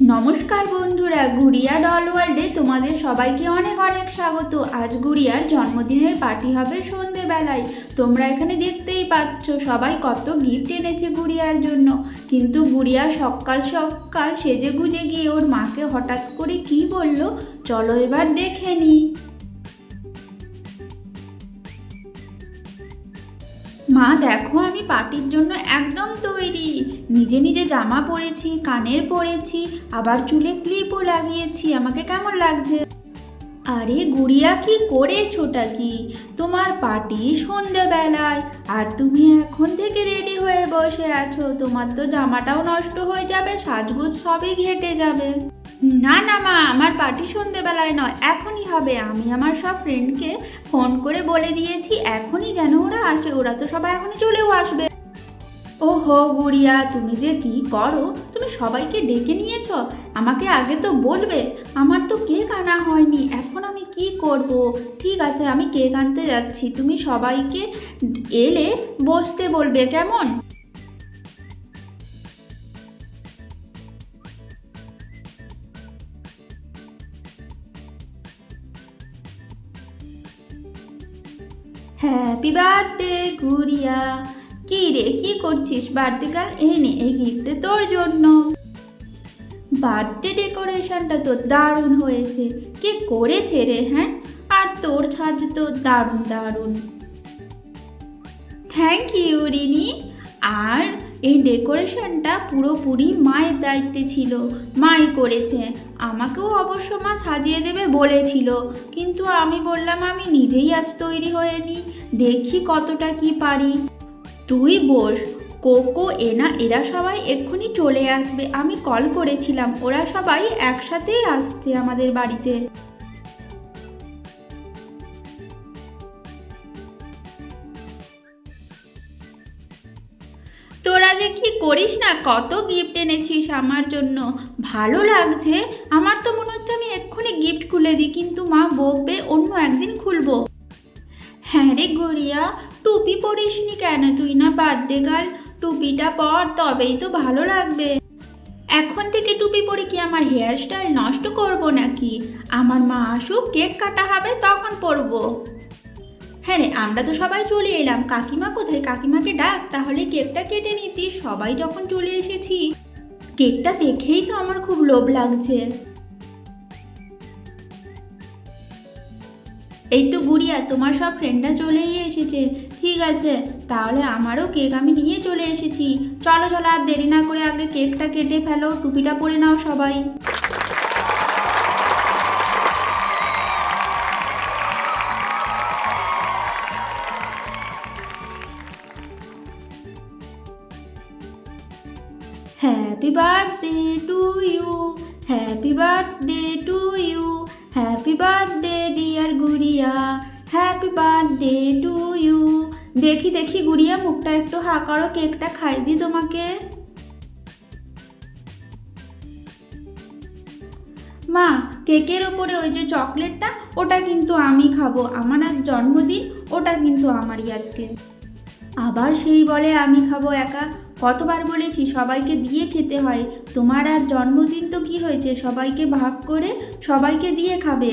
নমস্কার বন্ধুরা, গুড়িয়া ডল ওয়ার্ল্ডে তোমাদের সবাইকে অনেক অনেক স্বাগত। আজ গুড়িয়ার জন্মদিনের পার্টি হবে সন্ধেবেলায়। তোমরা এখানে দেখতেই পাচ্ছ, সবাই কত গিফট এনেছে গুড়িয়ার জন্য। কিন্তু গুড়িয়া সকাল সকাল সেজে গুজে গিয়ে ওর মাকে হঠাৎ করে কি বলল? চলো এবার দেখে নিই। মা, দেখো, আমি পার্টির জন্য একদম তৈরি। নিজে নিজে জামা পরেছি, কানের পরেছি, আবার চুলে ক্লিপও লাগিয়েছি। আমাকে কেমন লাগছে? আরে, গুড়িয়া, কি করেছোটা কি? তোমার পার্টি সন্ধেবেলায়, আর তুমি এখন থেকে রেডি হয়ে বসে আছো। তোমার তো জামাটাও নষ্ট হয়ে যাবে, সাজগোজ সবই ঘেটে যাবে। না না, মা, আমার পার্টি সন্ধেবেলায় নয়, এখনই হবে। আমি আমার সব ফ্রেন্ডকে ফোন করে বলে দিয়েছি, এখনই যেন ওরা আসে। ওরা তো সবাই এখনই চলেও আসবে। ও হো গুড়িয়া, তুমি যে কি করো? তুমি সবাইকে ডেকে নিয়েছো? আমাকে আগে তো বলবে। আমার তো কেক আনা হয়নি, এখন আমি কি করব? ঠিক আছে, আমি কেক আনতে যাচ্ছি। তুমি সবাইকে এলে বসতে বলবে, কেমন? হ্যাপি বার্থডে গুড়িয়া কি রে, কি করছিস? বার্থডে কাল এই নে, এই গিফটে তোর জন্য। বার্থডে ডেকোরেশনটা তো দারুণ হয়েছে। কে করেছে রে হ্যাঁ? আর তোর সাজ তো দারুণ দারুণ। Thank you Rini. আর এই ডেকোরেশনটা পুরোপুরি মায়ের দায়িত্বে ছিল। মাই করেছে। আমাকেও অবশ্য মা সাজিয়ে দেবে বলেছিল। কিন্তু আমি বললাম, আমি নিজেই আজ তৈরি হয়ে নি দেখি কতটা কি পারি। তুই বস, কোকো, এনা, এরা সবাই এক্ষুনি চলে আসবে। আমি কল করেছিলাম। ওরা সবাই একসাথেই আসছে আমাদের বাড়িতে। তোরা যে কি করিস না? কত গিফট এনেছিস আমার জন্য? ভালো লাগছে। আমার তো মনে হচ্ছে আমি এক্ষুনি গিফট খুলে দিই, কিন্তু মা বকবে, অন্য একদিন খুলবো। হ্যাঁ রে গড়িয়া, টুপি পরিসনি কেন তুই না বার্থডে গার্ল টুপিটা পর, তবেই তো ভালো লাগবে। এখন থেকে টুপি পরে কি আমার হেয়ার স্টাইল নষ্ট করব নাকি? আমার মা আসুক, কেক কাটা হবে, তখন পরবো। হ্যাঁ রে, আমরা তো সবাই চলে এলাম। কাকিমা কোথায়? কাকিমাকে ডাক, তাহলে কেকটা কেটে নিতি সবাই যখন চলে এসেছি, কেকটা দেখেই তো আমার খুব লোভ লাগছে। এই তো গুড়িয়া, তোমার সব ফ্রেন্ডরা চলেই এসেছে। ঠিক আছে, তাহলে আমারও কেক আমি নিয়ে চলে এসেছি। চলো চলো, আর দেরি না করে আগে কেকটা কেটে ফেলো। টুপিটা পরে নাও সবাই। Happy birthday to you happy birthday to you happy birthday dear Guriya happy birthday to you দেখি দেখি গুড়িয়া, মুখটা একটু হা করো, কেকটা খাই দি তোমাকে। মা, কেকের ওপরে ওই যে চকলেটটা, ওটা কিন্তু আমি খাব। আমার আজ জন্মদিন, ওটা কিন্তু আমারই আজকে। আবার সেই বলে আমি খাব একা। কতবার বলেছি সবাইকে দিয়ে খেতে হয়। তোমার আর জন্মদিন তো কী হয়েছে? সবাইকে ভাগ করে সবাইকে দিয়ে খাবে।